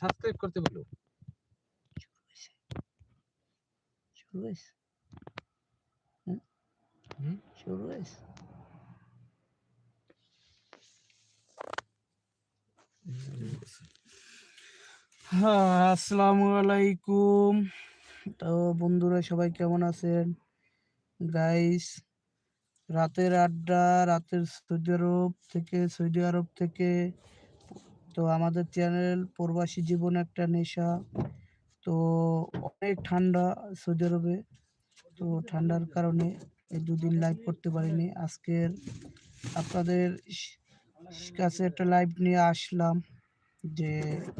Subscribe করতে বলো। শুরু হয়েছে। হ্যাঁ? হুম? শুরু হয়েছে। হ্যাঁ আসসালামু আলাইকুম। তো বন্ধুরা সবাই কেমন আছেন? গাইস রাতের আড্ডা রাতের সৌদি আরব থেকে সৌদি আরব থেকে তো আমাদের চ্যানেল প্রবাসী জীবন একটা নেশা। তো অনেক ঠান্ডা সৌদি আরবে তো ঠান্ডার কারণে এই দুদিন লাইভ করতে পারিনি। আজকের আপনাদের কাছে একটা লাইভ নিয়ে আসলাম যে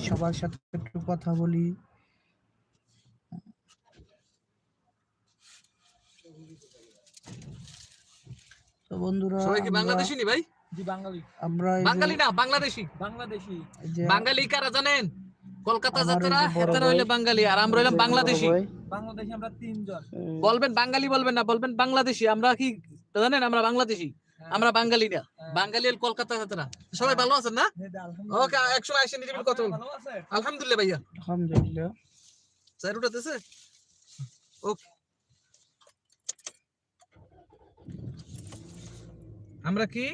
সবার সাথে একটু কথা বলি। তো বন্ধুরা সবাই কি বাংলাদেশি নি ভাই? জি বাঙালি। আমরা বাঙালি না বাংলাদেশি। বাংলাদেশি। বাঙালি কারা জানেন? কলকাতা যাত্রা বড় হেতারা হইলে বাঙালি আর আমরা হইলাম বাংলাদেশি। বাংলাদেশি আমরা তিনজন। বলবেন বাঙালি বলবেন না বলবেন বাংলাদেশি। আমরা কি জানেন আমরা বাংলাদেশি? হ্যাঁ। আমরা বাঙালি না। হ্যাঁ। বাঙালি হল কলকাতা যাত্রা। সবাই ভালো আছেন না। ওকে একশো আলহামদুলিল্লাহ ভাইয়া। আলহামদুলিল্লাহ। স্যার উঠাতেছে? ওকে। আমরা কি?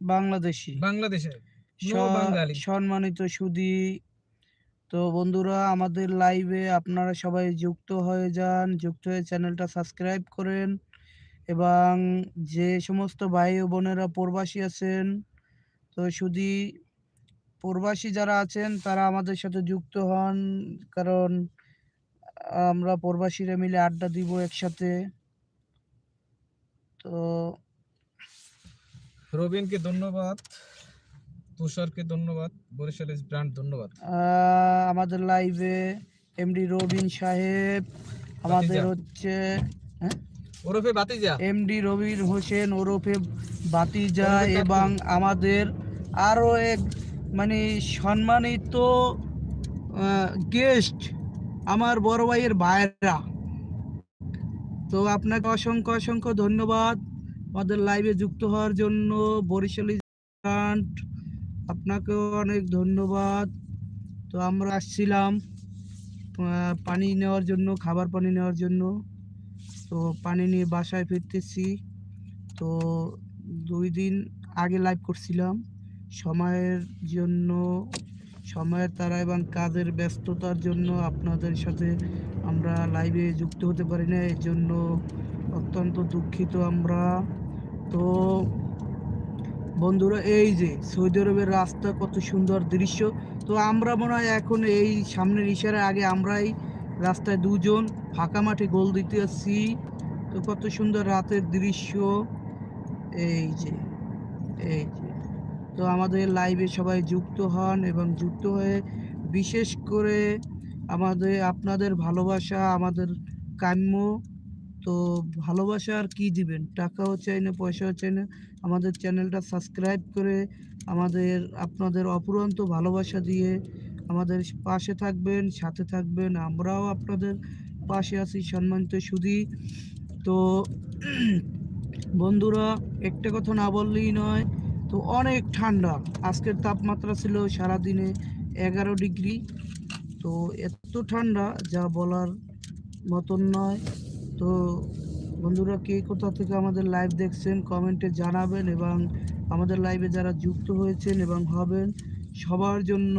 বাংলাদেশি। বাংলাদেশে স- বাঙালি। সম্মানিত সুদী তো বন্ধুরা আমাদের লাইভে আপনারা সবাই যুক্ত হয়ে যান যুক্ত হয়ে চ্যানেলটা সাবস্ক্রাইব করেন এবং যে সমস্ত ভাই ও বোনেরা প্রবাসী আছেন তো শুধু প্রবাসী যারা আছেন তারা আমাদের সাথে যুক্ত হন কারণ আমরা প্রবাসীরা মিলে আড্ডা দিব একসাথে। তো রবিনকে ধন্যবাদ তুষারকে ধন্যবাদ বরিশাল ব্র্যান্ড ধন্যবাদ। আমাদের লাইভে এমডি রবিন সাহেব আমাদের। হচ্ছে ওরফে বাতিজা। এমডি রবিন হোসেন ওরফে বাতিজা এবং আমাদের আরও এক মানে সম্মানিত গেস্ট আমার বড় ভাইয়ের ভাইয়েরা। তো আপনাকে অসংখ্য অসংখ্য ধন্যবাদ। আমাদের লাইভে যুক্ত হওয়ার জন্য বরিশালী আপনাকেও অনেক ধন্যবাদ। তো আমরা আসছিলাম পানি নেওয়ার জন্য, খাবার পানি নেওয়ার জন্য। তো পানি নিয়ে বাসায় ফিরতেছি। তো দুই দিন আগে লাইভ করছিলাম। সময়ের জন্য, সময়ের তারা এবং কাজের ব্যস্ততার জন্য আপনাদের সাথে আমরা লাইভে যুক্ত হতে পারি না। এর জন্য অত্যন্ত দুঃখিত আমরা। তো বন্ধুরা, এই যে সৌদি আরবের রাস্তা কত সুন্দর দৃশ্য। তো আমরা মনে হয় এখন এই সামনের ইশারা আগে আমরাই রাস্তায় দুজন ফাঁকা মাঠে গোল দিতে আসছি। তো কত সুন্দর রাতের দৃশ্য। এই যে এই যে। তো আমাদের লাইভে সবাই যুক্ত হন এবং যুক্ত হয়ে বিশেষ করে আমাদের, আপনাদের ভালোবাসা, আমাদের কাম্য তো ভালোবাসা আর কি দিবেন? টাকাও চাই না, পয়সাও চাই না। আমাদের চ্যানেলটা সাবস্ক্রাইব করে আমাদের, আপনাদের অপুরন্ত ভালোবাসা দিয়ে আমাদের পাশে থাকবেন, সাথে থাকবেন। আমরাও আপনাদের পাশে আছি, সম্মানিত সুধি। তো বন্ধুরা, একটা কথা না বললেই নয়, তো অনেক ঠান্ডা। আজকের তাপমাত্রা ছিল সারাদিনে এগারো ডিগ্রি। তো এত ঠান্ডা, যা বলার মতন নয়। তো বন্ধুরা কে কোথা থেকে আমাদের লাইভ দেখছেন কমেন্টে জানাবেন এবং আমাদের লাইভে যারা যুক্ত হয়েছেন এবং হবেন, সবার জন্য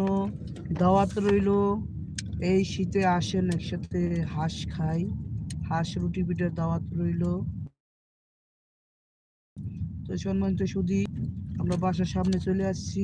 দাওয়াত রইল, এই শীতে আসেন একসাথে হাঁস খাই, হাঁস রুটি পিঠের দাওয়াত রইল। তো সম্মানিত সুদী আমরা বাসার সামনে চলে আসছি।